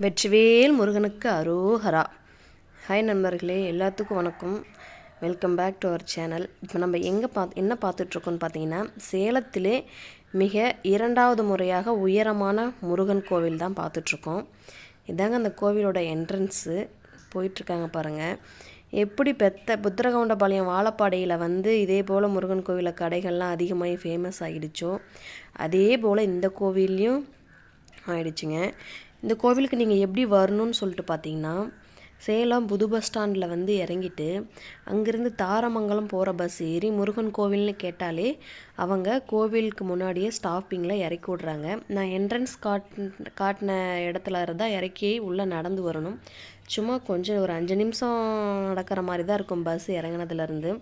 வெற்றிவேல் முருகனுக்கு அரோஹரா ஹாய் நண்பர்களே எல்லாத்துக்கும் வணக்கம். Welcome back to our channel இப்போ நம்ம எங்கே பார்த்து என்ன பார்த்துட்ருக்கோன்னு பார்த்தீங்கன்னா சேலத்திலே மிக இரண்டாவது முறையாக உயரமான முருகன் கோவில் தான் பார்த்துட்ருக்கோம். இதாங்க அந்த கோவிலோட என்ட்ரன்ஸு போயிட்டுருக்காங்க பாருங்கள் எப்படி பெத்த புத்திரகவுண்டபாளையம் வாழப்பாடையில் வந்து இதே போல் முருகன் கோவிலில் கடைகள்லாம் அதிகமாகி ஃபேமஸ் ஆகிடுச்சோ அதே போல் இந்த கோவில்லையும் ஆயிடுச்சுங்க. இந்த கோவிலுக்கு நீங்கள் எப்படி வரணும்னு சொல்லிட்டு பார்த்தீங்கன்னா சேலம் புது பஸ் ஸ்டாண்டில் வந்து இறங்கிட்டு அங்கேருந்து தாரமங்கலம் போகிற பஸ் ஏறி முருகன் கோவில்னு கேட்டாலே அவங்க கோவிலுக்கு முன்னாடியே ஸ்டாப்பிங்கில் இறக்கி விட்றாங்க. நான் என்ட்ரன்ஸ் காட் காட்டின இடத்துல இருந்தால் இறக்கி உள்ளே நடந்து வரணும். சும்மா கொஞ்சம் ஒரு அஞ்சு நிமிஷம் நடக்கிற மாதிரி தான் இருக்கும் பஸ் இறங்கினதுலேருந்து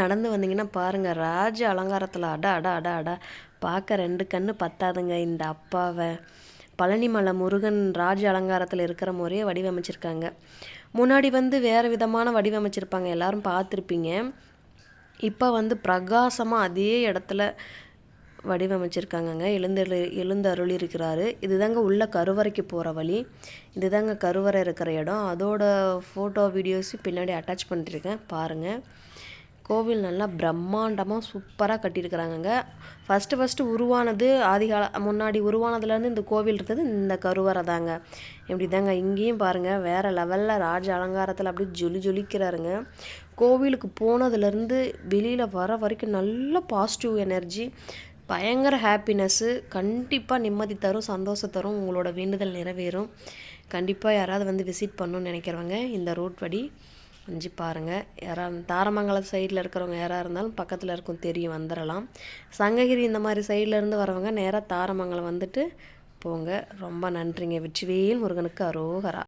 நடந்து வந்தீங்கன்னா பாருங்கள் ராஜ அலங்காரத்தில் அட அட அட அட. பார்க்க ரெண்டு கண்ணு பத்தாதுங்க இந்த அப்பாவை. பழனிமலை முருகன் ராஜ அலங்காரத்தில் இருக்கிற முறையே வடிவமைச்சிருக்காங்க. முன்னாடி வந்து வேறு விதமான வடிவமைச்சிருப்பாங்க. எல்லாரும் பார்த்துருப்பீங்க. இப்போ வந்து பிரகாசமாக அதே இடத்துல வடிவமைச்சிருக்காங்கங்க. எழுந்தரு எழுந்தருளி இருக்கிறாரு இதுதாங்க உள்ள கருவறைக்கு போகிற வழி. இதுதாங்க கருவறை இருக்கிற இடம். அதோட ஃபோட்டோ வீடியோஸும் பின்னாடி அட்டாச் பண்ணிருக்கேன் பாருங்கள் கோவில் நல்லா பிரம்மாண்டமாக சூப்பராக கட்டியிருக்குறாங்கங்க. ஃபஸ்ட்டு ஃபஸ்ட்டு உருவானது ஆதிகால முன்னாடி உருவானதுலேருந்து இந்த கோவில் இருந்தது இந்த கருவறை தாங்க. இப்படி தாங்க இங்கேயும் பாருங்கள் வேறு லெவலில் ராஜ அலங்காரத்தில் அப்படியே ஜொலி ஜொலிக்கிறாருங்க. கோவிலுக்கு போனதுலேருந்து வெளியில் வர வரைக்கும் நல்ல பாசிட்டிவ் எனர்ஜி பயங்கர ஹாப்பினஸ்ஸு கண்டிப்பாக நிம்மதி தரும் சந்தோஷம் தரும் உங்களோட வேண்டுதல் நிறைவேறும். கண்டிப்பாக யாராவது வந்து விசிட் பண்ணணும்னு நினைக்கிறவங்க இந்த ரூட் படி செஞ்சு பாருங்கள் யாராக தாரமங்கலம் சைடில் இருக்கிறவங்க யாராக இருந்தாலும் பக்கத்தில் இருக்கும் தெரியும் வந்துடலாம் சங்ககிரி இந்த மாதிரி சைடில் இருந்து வரவங்க நேராக தாரமங்கலம் வந்துட்டு போங்க. ரொம்ப நன்றிங்க. வெற்றிவேல் முருகனுக்கு அரோகரா.